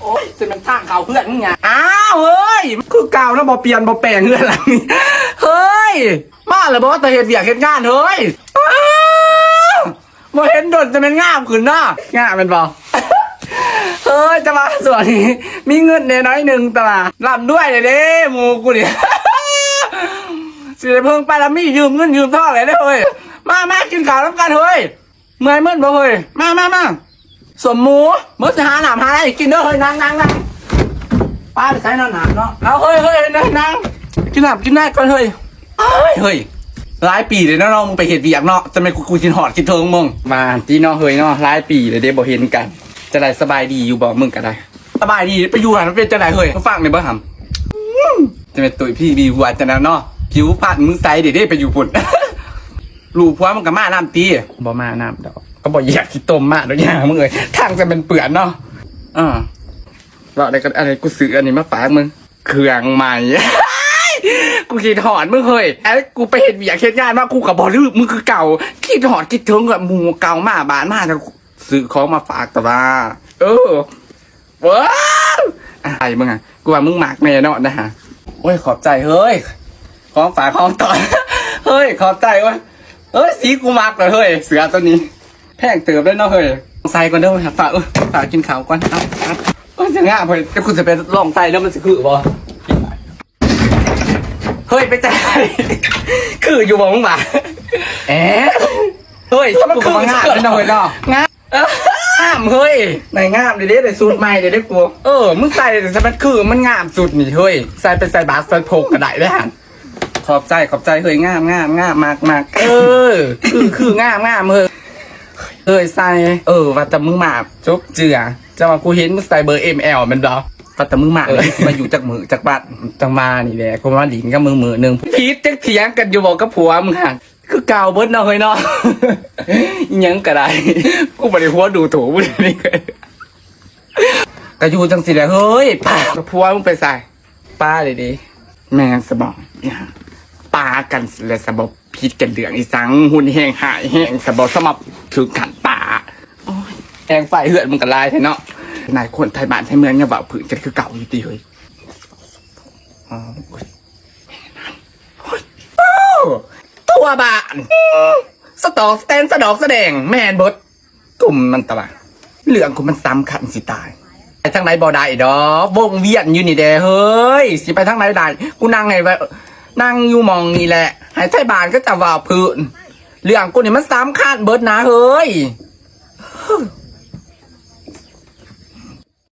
โอ้ยจะเป็นทางเขาเพื่อนมึงไงอ้าวเฮ้ย คือเก่าแล้วบอเปลี่ยนบอแปลงเงื่อนหลังนี่เฮ้ยมาเลยบอกว่าแต่เหตุเบียกเหตุงานเฮ้ยอ้าวมาเห็นโดนจะเป็นงามขึ้นเนาะงามเป็นบอเฮ้ยจะมาส่วนนี้ มีเงินเนน้อยหนึ่งตลาดลำด้วยเลยเด้หมูกูเนี่ยสิได้เพิ่งไปแล้วมียืมเงินยืมทองเลยเด้เฮ้ยมามากินข้าวน้ำกันเฮ้ยเมื่อยมื่นบ่เฮ้ยมามามา สมหมูมื่อสหาหนามหาอะไรกินเด้อเฮ้ยนั่งนั่งนั่งป้าไปใช้นอนหนามเนาะเอาเฮ้ยเฮ้ยนั่งนั่งกินหนามกินได้ก่อนเฮ้ยเฮ้ยเฮ้ยหลายปีเลยเนาะน้องมึงไปเห็ดเวียกเนาะจะไม่กูกูกินหอดกินเทิงมึงมาจีเนาะเฮ้ยเนาะหลายปีเลยเด้บ่เห็นกัน จะได้สบายดีอยู่บ่มึงก็ได้ สบายดีไปอยู่หันมันเป็นจะได้เฮ้ยฟังในเบ้หำจะเป็นตุยพี่บีวัวจะนะเนาะผิวพันมือไซเดี๋ยวได้ไปอยู่ปุ่นลูกพัวมันก็มาน้ำตีบ่มาน้ำดอก ก็บอกอยากกินต้มมาดอกอย่างมึงเอ้ยทางจะเป็นเปื่อนเนาะอ่าว่าอะไรก็อะไรกูซื้ออันนี้มาฝากมึงเครื่องใหม่ กูคิดหอดมึงเฮ้ยไอ้กูไปเห็นอยากเห็นงานว่ากูกับบอลืมมึงคือเก่าคิดหอดคิดถึงแบบหมูเก่ามาบานมาจะซื้อของมาฝากแต่ว่าเออว้าวอะไรมึงอะกูว่ามึงหมากแน่เนาะนะฮะโอ้ยขอบใจเฮ้ยของฝากของต่อเฮ้ยขอบใจเว้ยเอ้ยสีกูมักเลยเฮ้ยเสือตัวนี้ แพงเติบเลยเนาะเฮ้ยใส่ก่อนเด้อครับฝากเอ้ยฝากกินข้าวก่อนเอาเอาเอ้ยจะง่ายเฮ้ยแต่กูจะไปลองใส่แล้วมันจะคือบ่เฮ้ยไปใจคืออยู่บ่มึงบ่าแอะเฮ้ยสมกูก็งามเลยเนาะเฮ้ยเนาะงามงามเฮ้ยไหนงามเดี๋ยวได้สูตรใหม่เดี๋ยวได้กูเออมึงใส่แต่สมันคือมันงามสุดนี่เฮ้ยใส่เป็นใส่บาสใส่โพกกระไดได้หันขอบใจขอบใจเฮ้ยงามงามงามมากมากเออคือคืองามงามเฮ้ย เฮ้ยใส่ เออว่าแต่มึงมาจกเจือจะมากูเห็นมึงใส่เบอร์เอ็มแอลมันดอว่าแต่มึงมาเลยมาอยู่จากมือจากบ้านจังมานี่แหละกูมาหลินกับมือมือหนึ่งพีทจักเถียงกันอยู่บอกกับผัวมึงห่างคือเก่าเบิดเนาะเฮ้ยเนาะอิหยังก็ได้กูไม่ได้หัวดูถูกมึงนี่เลยก็อยู่จังสิแหละเฮ้ยป้ากับผัวมึงไปใส่ป้าเลยดิแม่งสบอกเนี่ยปากันและสบบพิษกันเหลืองอีสังหุ่นแห้งหายแห้งสบบสมับถือกันป่าโอ้ย แหงไฟเหือดมันก็ลายใช่เนาะนายคนไทยบ้านไทยเมืองเนี่ยแบบผืนกันคือเก่าอยู่ดีเฮ้ยอ๋อตัวบ้านสตอกสแตนสะดอกแสดงแมนบดกลุ่มมันตะบะเรื่องกูมันซ้ำขันสิตายไปทางไหนบ่ได้ดอกวงเวียนอยู่นี่แดเฮ้ยสิไปทางไหนได้กูนั่งไงวะนั่งอยู่มองนี่แหละหายไทยบานก็จะว่าพื้นเรื่องกูนี่มันสามขั้นเบิดนะเฮ้ย